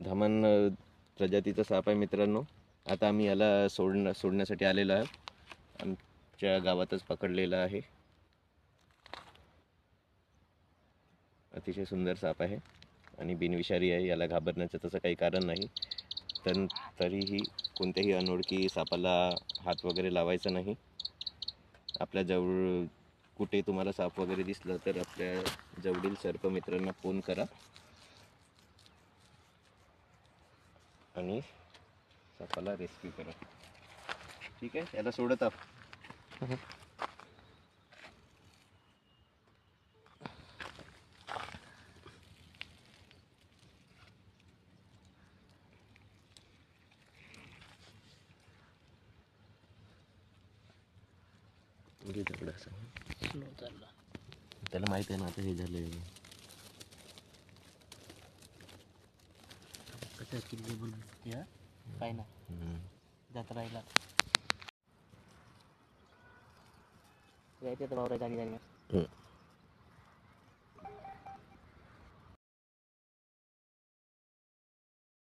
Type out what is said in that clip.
धामण प्रजातीचा साप आहे मित्रांनो. आता आम्ही याला सोडणं सोडण्यासाठी आलेलो आहे आमच्या गावातच पकडलेला आहे. अतिशय सुंदर साप आहे आणि बिनविषारी आहे याला घाबरण्याचं तसं काही कारण नाही. तर तरीही कोणत्याही अनोळखी सापाला हात वगैरे लावायचा नाही. आपल्या जवळ कुठे तुम्हाला साप वगैरे दिसलं तर आपल्या जवळील सर्प मित्रांना फोन करा. आणि सापाला रेस्क्यू करा. ठीक आहे? याला सोडत चालला. त्याला माहीत आहे ना आता हे झालंय. किल्ले बनवून या काय ना. हम्म. जात राहिला. यायचं तर